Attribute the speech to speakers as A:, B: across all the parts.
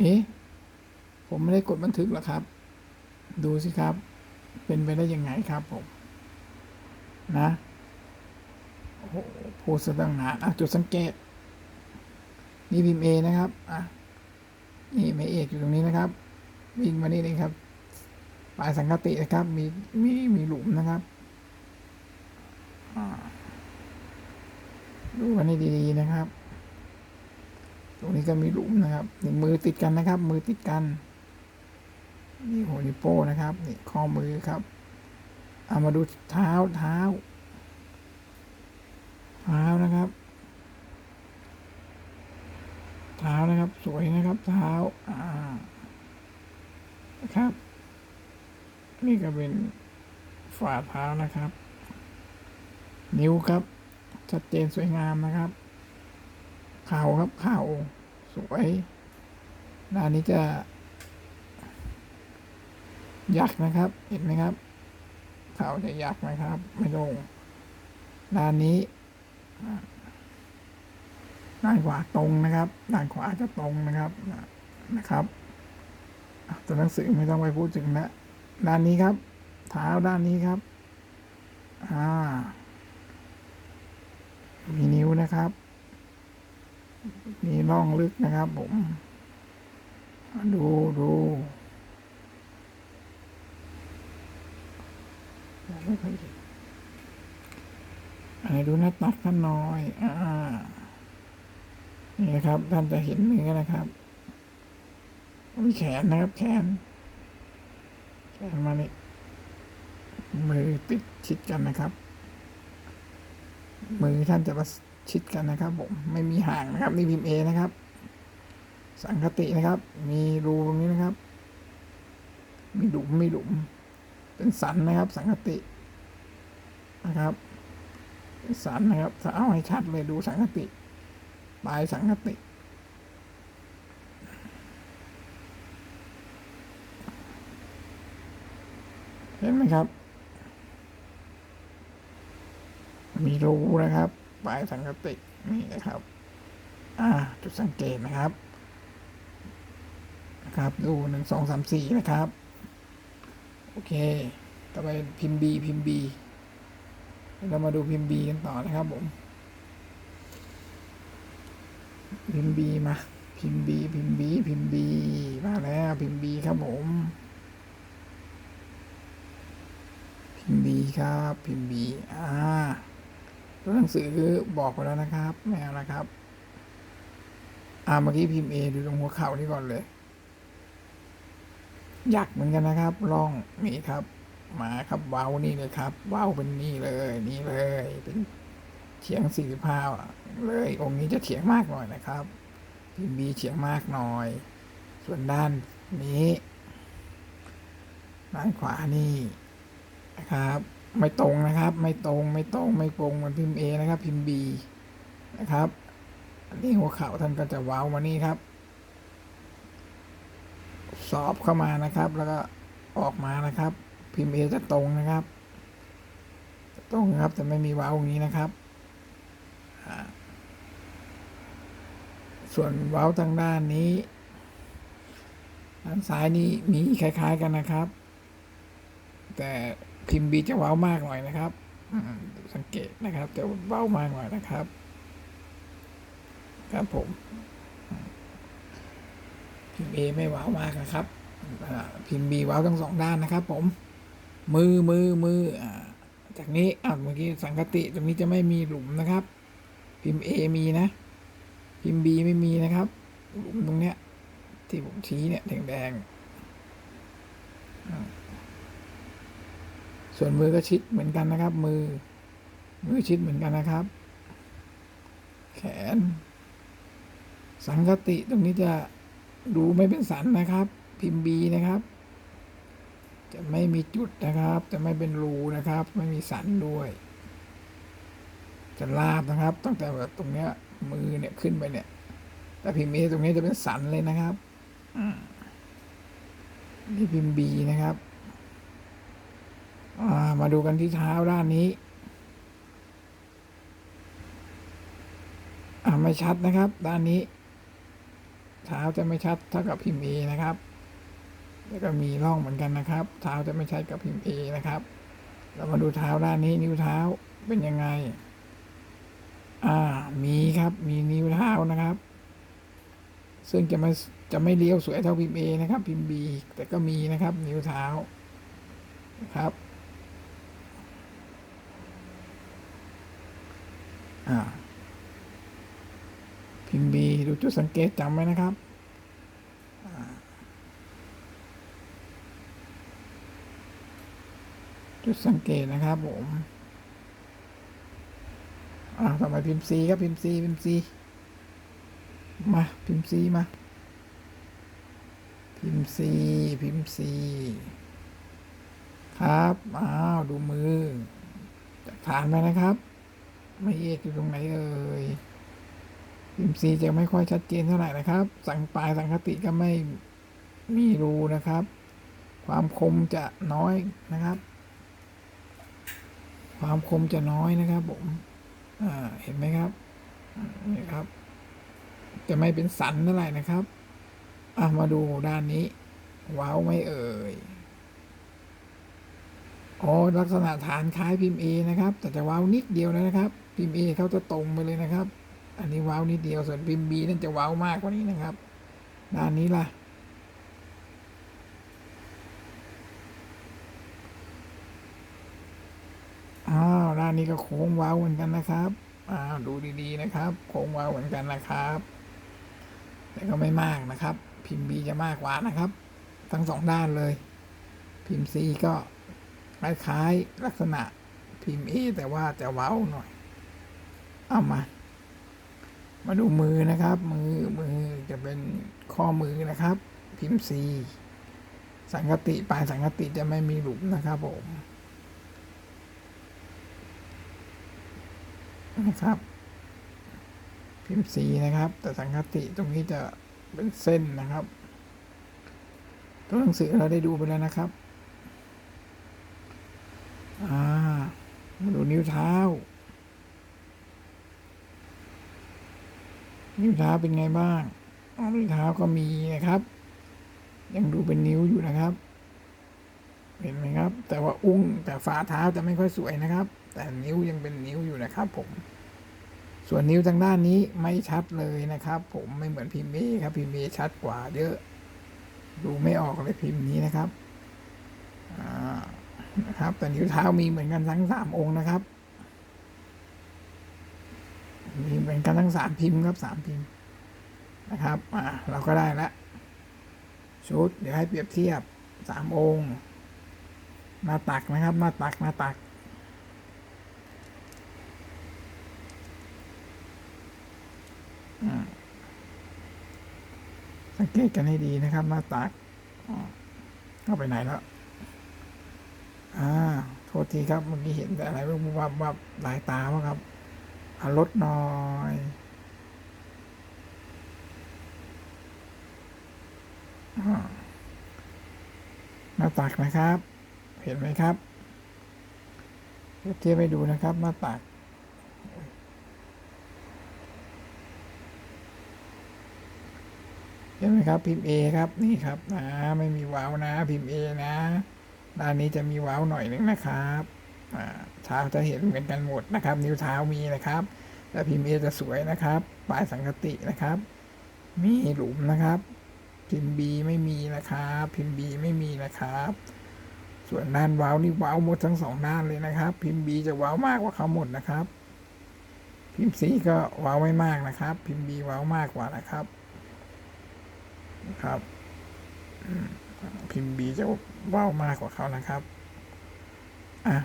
A: เอ๊ะ ผมไม่ได้กดบันทึกหรอครับ ดูสิครับ เป็นไปได้ยังไงครับผม นะโอ้โหพูดซะตั้งนานอะจุดสังเกต นี่พิมพ์เอนะครับ อะ นี่ไม่เอกอยู่ตรงนี้นะครับ วิ่งมานี่เองครับปลายสังกตินะครับ มี มี มีหลุมนะครับดูกันให้ดีๆนะครับ ตรงนี้ก็มีหลุมนะครับนี่มือติดกันนะครับ มือติดกันนี่หัวนิ้วโป้นะครับนี่ข้อมือครับเอามาดูเท้าเท้าเท้านะครับ เท้านะครับ สวยนะครับ เท้าอ่านะครับ นี่ก็เป็นฝ่าเท้านะครับ นิ้วครับ ชัดเจนสวยงามนะครับ เข่าครับเข่า สวยด้านนี้จะยักษ์นะครับ เห็นไหมครับเข่าจะยักษ์นะครับ ไม่ลงด้านนี้ด้านขวาตรงนะครับด้านขวาจะตรงนะครับนะครับอะตัวหนังสือไม่ต้องไปพูดถึงนะด้านนี้ครับ เท้าด้านนี้ครับอ่ามีนิ้วนะครับ มีร่องลึกนะครับผม ดูดูไม่ค่อยดีดูหน้าตักท่านน้อย อ่า นี่นะครับ ท่านจะเห็นเนื้อนะครับมีแขนนะครับ แขน แขนมานี่มือติดชิดกันนะครับ มือท่านจะประ ชิดกันนะครับผมไม่มีห่างนะครับนี่พิมพ์เอนะครับ สังคตินะครับ มีรูตรงนี้นะครับ มีหลุมมีหลุม เป็นสันนะครับ สังคตินะครับสันนะครับถ้าเอาให้ชัดเลยดูสังคติปลายสังคติเห็นไหมครับ มีรูนะครับ ปลายสังกตินี่นะครับ อ่า จุดสังเกตนะครับนะครับดูหนึ่งสองสามสี่นะครับ โอเค ต่อไปพิมพ์ B พิมพ์ B เรามาดูพิมพ์ B กันต่อนะครับผม พิมพ์ B มา พิมพ์ B พิมพ์ B พิมพ์ B มาแล้วพิมพ์ B ครับผม พิมพ์ B ครับ พิมพ์ B อ่า ตัวหนังสือบอกไปแล้วนะครับไม่เอานะครับ อ่าเมื่อกี้พิมพ์เอดูตรงหัวเข่านี่ก่อนเลยยักเหมือนกันนะครับร่องนี่ครับมาครับเว้านี่เลยครับเว้าเป็นนี่เลยนี่เลย เป็นเฉียงสี่สิบห้าเลย องค์นี้จะเฉียงมากหน่อยนะครับพิมพ์บีเฉียงมากหน่อย ส่วนด้านนี้ด้านขวานี่นะครับ ไม่ตรงนะครับ ไม่ตรงไม่ตรงไม่ตรงมือนพิมพ์ A นะครับ พิมพ์ B นะครับอันนี้หัวเข่าท่านก็จะว้ามานี่ครับ สอบเข้ามานะครับ แล้วก็ออกมานะครับ พิมพ์ A จะตรงนะครับตรงครับแต่ไม่มีว้าอย่างนี้นะครับ ส่วนว้าทางด้านนี้ด้านซ้ายนี้มีคล้าย ๆกันนะครับ แต่ พิมพ์บีจะเว้ามากหน่อยนะครับสังเกตนะครับจะเว้ามากหน่อยนะครับ ครับผม พิมพ์เอไม่เว้ามากนะครับพิมพ์บีเว้าทั้งสองด้านนะครับ ผม มือมือมืออจากนี้อ่าเมื่อกี้สังกติตรงนี้จะไม่มีหลุมนะครับ พิมพ์เอมีนะ พิมพ์บีไม่มีนะครับ หลุมตรงเนี้ย ที่ผมชี้เนี่ยแดงๆอ่า ส่วนมือก็ชิดเหมือนกันนะครับ มือ มือชิดเหมือนกันนะครับ แขน สังคติตรงนี้จะดูไม่เป็นสันนะครับ พิมพ์บีนะครับ จะไม่มีจุดนะครับ จะไม่เป็นรูนะครับ ไม่มีสันด้วย จะลาบนะครับ ตั้งแต่แบบตรงเนี้ย มือเนี่ยขึ้นไปเนี่ย แต่พิมพ์เอตรงนี้จะเป็นสันเลยนะครับนี่พิมพ์บีนะครับ มาดูกันที่เท้าด้านนี้ไม่ชัดนะครับ ด้านนี้ เท้าจะไม่ชัดเท่ากับพิมพ์ A นะครับ แล้วก็มีร่องเหมือนกันนะครับ เท้าจะไม่ชัดกับพิมพ์ A นะครับ เรามาดูเท้าด้านนี้ นิ้วเท้าเป็นยังไง อ่า มีครับ มีนิ้วเท้านะครับ ซึ่งจะไม่จะไม่เลี้ยวสวยเท่าพิมพ์ A นะครับ พิมพ์ B แต่ก็มีนะครับ นิ้วเท้านะครับ อ่าพิมพ์ B ดูจุดสังเกตจำไว้นะครับจุดสังเกตนะครับผมอ่าต่อไปพิมพ์ C ครับพิมพ์ C พิมพ์ C มาพิมพ์ C มาพิมพ์ C พิมพ์ C ครับ อ้าว ดูมือจากฐานไปนะครับ ไม่เอกอยู่ตรงไหนเอ่ยพิมพ์ C จะไม่ค่อยชัดเจนเท่าไหร่นะครับ สังปลายสังคติก็ไม่มีรูนะครับ ความคมจะน้อยนะครับ ความคมจะน้อยนะครับผมอ่าเห็นไหมครับนี่ครับ จะไม่เป็นสันเท่าไหร่นะครับอะมาดูด้านนี้ ว้าวไม่เอ่ยอ๋อลักษณะฐานคล้ายพิมพ์ A นะครับ แต่จะว้าวนิดเดียวนะครับ พิมพ์ A เขาจะตรงไปเลยนะครับ อันนี้ว้าวนิดเดียวส่วนพิมพ์ B นั่นจะว้าวมากกว่านี้นะครับด้านนี้ล่ะ อ้าวด้านนี้ก็โค้งว้าวเหมือนกันนะครับอ้าวดูดีๆนะครับ โค้งว้าวเหมือนกันนะครับ แต่ก็ไม่มากนะครับ พิมพ์ B จะมากกว่านะครับ ทั้งสองด้านเลย พิมพ์ C ก็คล้ายๆลักษณะพิมพ์ A แต่ว่าจะว้าหน่อย เอามา มาดูมือนะครับ มือมือจะเป็นข้อมือนะครับ พิมพ์ C สังกติปลายสังกติจะไม่มีหลุมนะครับผมนะครับ พิมพ์ C นะครับ แต่สังคติตรงนี้จะเป็นเส้นนะครับ ตัวหนังสือเราได้ดูไปแล้วนะครับ อ่ามาดูนิ้วเท้า นิ้วเท้าเป็นไงบ้างอ๋อนิ้วเท้าก็มีนะครับ ยังดูเป็นนิ้วอยู่นะครับ เห็นไหมครับ แต่ว่าอุ้งแต่ฝ่าเท้าจะไม่ค่อยสวยนะครับ แต่นิ้วยังเป็นนิ้วอยู่นะครับ ผม ส่วนนิ้วทางด้านนี้ไม่ชัดเลยนะครับ ผมไม่เหมือนพิมพ์เอครับ พิมพ์เอชัดกว่าเยอะ ดูไม่ออกเลยพิมพ์นี้นะครับอ่านะครับแต่นิ้วเท้ามีเหมือนกันทั้งสามองค์นะครับ มีเหมือนกันทั้งสามพิมพ์ครับสามพิมพ์นะครับอ่าเราก็ได้ล้วชุด เดี๋ยวให้เปรียบเทียบสามองค์หน้าตักนะครับหน้าตักหน้าตักสังเกตกันให้ดีนะครับ หน้าตักเข้าไปไหนแล้วอ่าโทษทีครับเมื่อกี้เห็นแต่อะไรว่าว่าว่าหลายตาวะครับ อลดหน่อยอาหน้าตักนะครับ เห็นไหมครับเปรียบเทียบให้ดูนะครับ หน้าตักเห็นไหมครับ พิมพ์ A ครับนี่ครับนะไม่มีว้าวนะ พิมพ์ A นะด้านนี้จะมีว้าวหน่อยนึงนะครับเท้าจะเห็นเหมือนกันหมดนะครับ นิ้วเท้ามีนะครับ แต่พิมพ์ A จะสวยนะครับปลายสังกตินะครับ มีหลุมนะครับ พิมพ์ B ไม่มีนะครับ พิมพ์ B ไม่มีนะครับ ส่วนด้านว้าวนี่ว้าวหมดทั้งสองด้านเลยนะครับ พิมพ์ B จะว้าวมากกว่าเขาหมดนะครับ พิมพ์ C ก็ว้าวไม่มากนะครับ พิมพ์ B ว้าวมากกว่านะครับครับพิมพ์บีจะว้าวมากกว่าเขานะครับอะ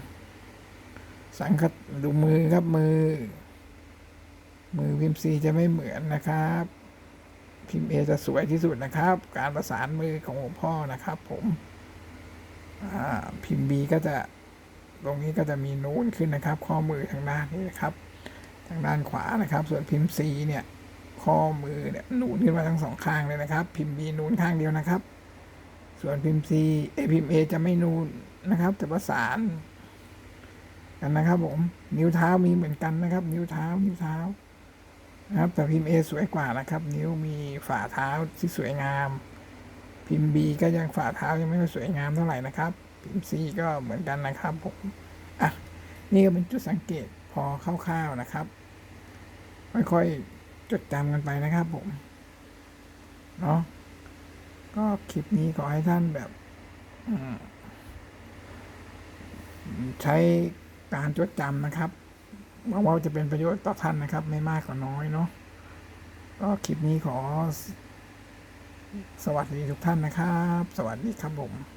A: สังคดูมือครับมือ มือพิมพ์ซีจะไม่เหมือนนะครับ พิมพ์เอจะสวยที่สุดนะครับ การประสานมือของหลวงพ่อนะครับผมพิมพ์บีก็จะตรงนี้ก็จะมีนูนขึ้นนะครับ ข้อมือทางด้านนี้นะครับ ทางด้านขวานะครับ ส่วนพิมพ์ซีเนี่ย ข้อมือเนี่ยนูนขึ้นมาทั้งสองข้างเลยนะครับ พิมพ์ B นูนข้างเดียวนะครับ ส่วนพิมพ์ C เอพิมพ์ A จะไม่นูนนะครับแต่ประสานกันนะครับผมนิ้วเท้ามีเหมือนกันนะครับ นิ้วเท้านิ้วเท้า นะครับแต่พิมพ์ A สวยกว่านะครับ นิ้วมีฝ่าเท้าที่สวยงาม พิมพ์ B ก็ยังฝ่าเท้ายังไม่ค่อยสวยงามเท่าไหร่นะครับ พิมพ์ C ก็เหมือนกันนะครับผมอะนี่ก็เป็นจุดสังเกตพอคร่าวๆนะครับ ค่อยๆจดจำกันไปนะครับผมเนาะก็คลิปนี้ขอให้ท่านแบบใช้การจดจำนะครับ หวังว่าจะเป็นประโยชน์ต่อท่านนะครับ ไม่มากก็น้อยเนาะก็คลิปนี้ขอ สวัสดีทุกท่านนะครับ สวัสดีครับผม